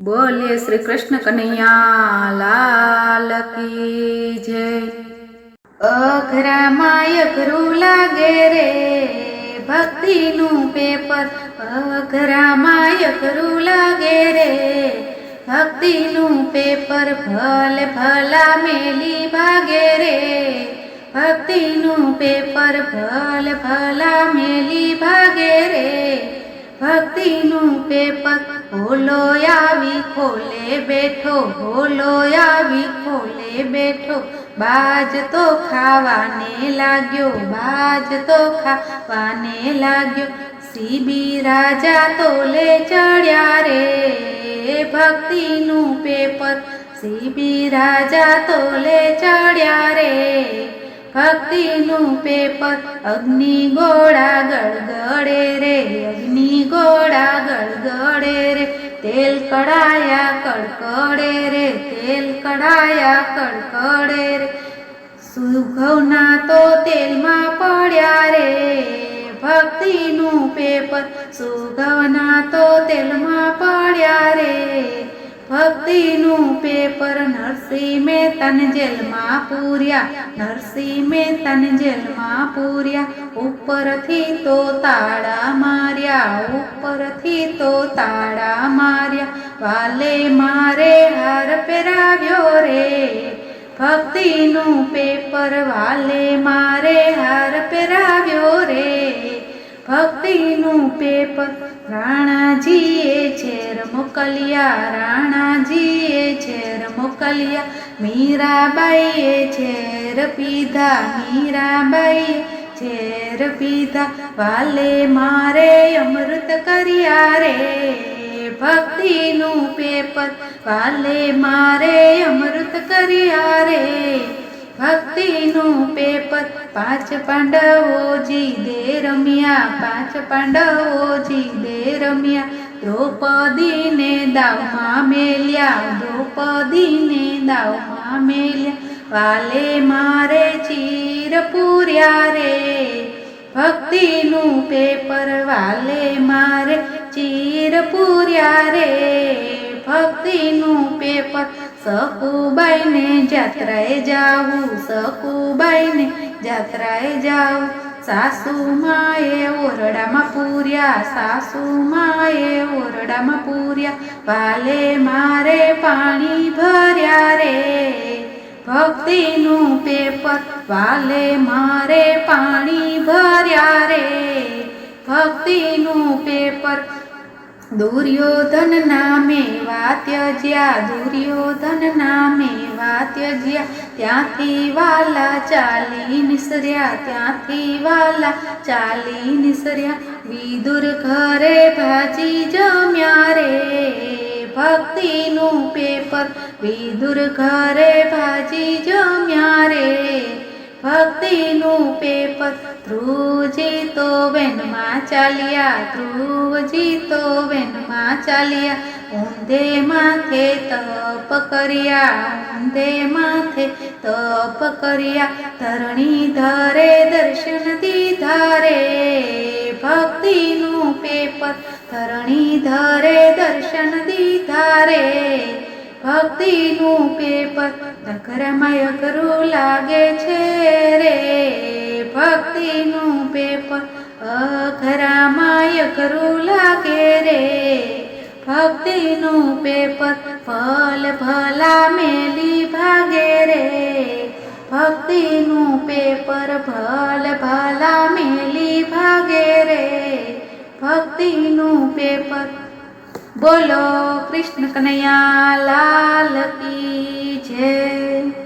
બોલીએ શ્રી કૃષ્ણ કનૈયા લાલ કી જય. અઘરામાં અઘરું લાગે રે ભક્તિનું પેપર. અઘરામાં અઘરું લાગે રે ભક્તિનું પેપર. ભલે ભલા મેલી ભાગે રે ભક્તિનું પેપર. ભલે ભલા મેલી ભાગે રે ભક્તિનું પેપર હોલો આવી, ખોલે બેઠો હોલો આવી, ખોલે બેઠો. બાજ તો ખાવાને લાગ્યો, બાજ તો ખાવાને લાગ્યો. સીબી રાજા તોલે ચડ્યા રે ભક્તિનું પેપર. સીબી રાજા તોલે ચડ્યા રે ભક્તિનું પેપર, અગ્નિ ગોળા ગળગડે રે, અગ્નિ ગોળા ગળગડે રે, તેલ કડાયા કડકડે રે, તેલ કડાયા કડકડે રે. સુઘવના તો તેલમાં પડ્યા રે, ભક્તિનું પેપર, સુગવના તો તેલમાં પડ્યા રે. ભક્તિનું પેપર નરસિંહ મહેતાને જેલમાં પૂર્યા. નરસિંહ મહેતાને જેલમાં પૂર્યા. ઉપરથી તો તાળા માર્યા. ઉપરથી તો તાળા માર્યા. વાલે મારે હાર પહેરાવ્યો રે. ભક્તિનું પેપર વાલે મારે હાર પહેરાવ્યો રે ભક્તિનું પેપર રાણાજીએ ઝેર મોકલ્યા, રાણાજીએ ઝેર મોકલ્યા. મીરાબાઈએ ઝેર પીધા, મીરાબાઈએ ઝેર પીધા. વાલે મારે અમૃત કર્યા રે ભક્તિનું પેપર વાલે મારે અમૃત કર્યા રે ભક્તિનું પેપર પાંચ પાંડવોજી દે રમ્યા પાંચ પાંડવોજી દે રમ્યા દ્રૌપદીને દાવમાં મેલ્યા, દ્રૌપદીને દાવમાં મેલ્યા, વાલે મારે ચીર પૂર્યા રે. ભક્તિનું પેપર વાલે મારે ચીર પૂર્યા રે. ભક્તિનું પેપર સકુબાઈને જાત્રાએ જાવું, સકુબાઈને જાત્રાએ જાવું. સાસુ માએ ઓરડામાં પૂર્યા, સાસુ માએ ઓરડામાં પૂર્યા. વાલે મારે પાણી ભર્યા રે, ભક્તિનું પેપર. વાલે મારે પાણી ભર્યા રે, ભક્તિનું પેપર. દુર્યોધન નામે વાત્યજ્યા દુર્યોધન નામે વાત્યજ્યા ત્યાંથી વાલા ચાલી નિસર્યા, ત્યાંથી વાલા ચાલી નિસર્યા. વિદુર ઘરે ભાજી જમ્યા રે, ભક્તિનું પેપર. વિદુર ઘરે ભાજી જમ્યા રે, ભક્તિનું પેપર. ધ્રુવજી તો વેનમાં ચાલ્યા, ધ્રુવજી તો વેનમાં ચાલ્યા. ઊંધે માથે તપ કર્યા ઊંધે માથે તપ કર્યા, ધરણી ધારે, દર્શન દીધા ભક્તિનું પેપર, ધરણી ધારે, દર્શન દીધા ભક્તિનું પેપર, નગરમાં અઘરું લાગે છે રે, ભક્તિનું પેપર, અઘરામાં અઘરું લાગે રે. ભક્તિનું પેપર ફલ ભલા મેલી ભાગે રે. ભક્તિનું પેપર ભલ ભલા મેલી ભાગે રે. ભક્તિનું પેપર બોલો કૃષ્ણ કનૈયા, લાલ કી જય.